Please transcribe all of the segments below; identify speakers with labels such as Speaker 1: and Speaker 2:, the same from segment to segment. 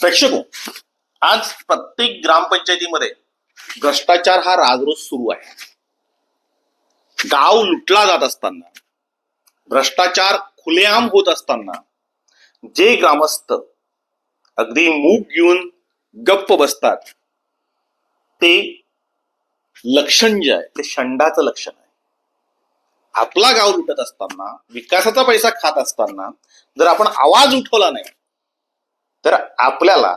Speaker 1: प्रेक्षको आज प्रत्येक ग्रामपंचायतीमध्ये भ्रष्टाचार हा राजरोज सुरू आहे. गाव लुटला जात असताना भ्रष्टाचार खुलेआम होत असताना जे ग्रामस्थ अगदी मूग घेऊन गप्प बसतात ते लक्षण जे आहे ते षंडाचं लक्षण आहे. आपला गाव लुटत असताना विकासाचा पैसा खात असताना जर आपण आवाज उठवला नाही तर आपल्याला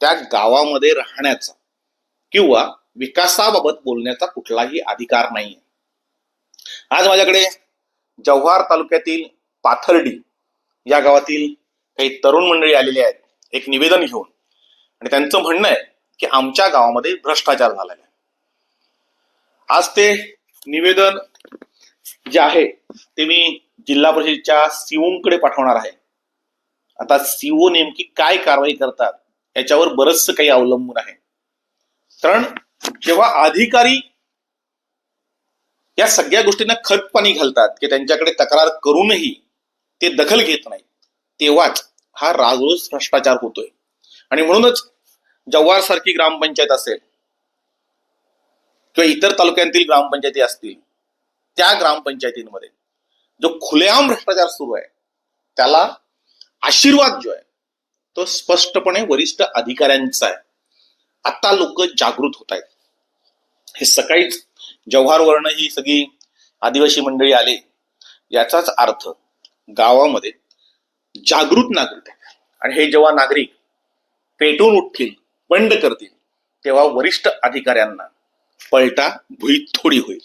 Speaker 1: त्या गावामध्ये राहण्याचा किंवा विकासाबाबत बोलण्याचा कुठलाही अधिकार नाही आज माझ्याकडे जव्हार तालुक्यातील पाथर्डी या गावातील काही तरुण मंडळी आलेली आहेत. एक निवेदन घेऊन. आणि त्यांचं म्हणणं आहे की आमच्या गावामध्ये भ्रष्टाचार झालेला आहे. आज ते निवेदन जे आहे ते मी जिल्हा परिषदेच्या सीओकडे पाठवणार आहे. आता सीओ नेमकी काय कारवाई करतात याच्यावर बरचसं काही अवलंबून आहे. कारण जेव्हा अधिकारी या सगळ्या गोष्टींना खतपाणी घालतात की त्यांच्याकडे तक्रार करूनही ते दखल घेत नाही तेव्हाच हा राजरोज भ्रष्टाचार होतोय. आणि म्हणूनच जव्हार सारखी ग्रामपंचायत असेल किंवा इतर तालुक्यांतील ग्रामपंचायती असतील त्या ग्रामपंचायतींमध्ये जो खुलेआम भ्रष्टाचार सुरू आहे त्याला आशीर्वाद जो आहे तो स्पष्टपणे वरिष्ठ अधिकाऱ्यांचा आहे. आता लोक जागृत होत आहेत. हे सकाळीच जव्हार वर्ण ही सगळी आदिवासी मंडळी आले याचाच अर्थ गावामध्ये जागृत नागरिक आहे आणि हे जेव्हा नागरिक पेटून उठतील बंड करतील तेव्हा वरिष्ठ अधिकाऱ्यांना पलटा भुईत थोडी होईल.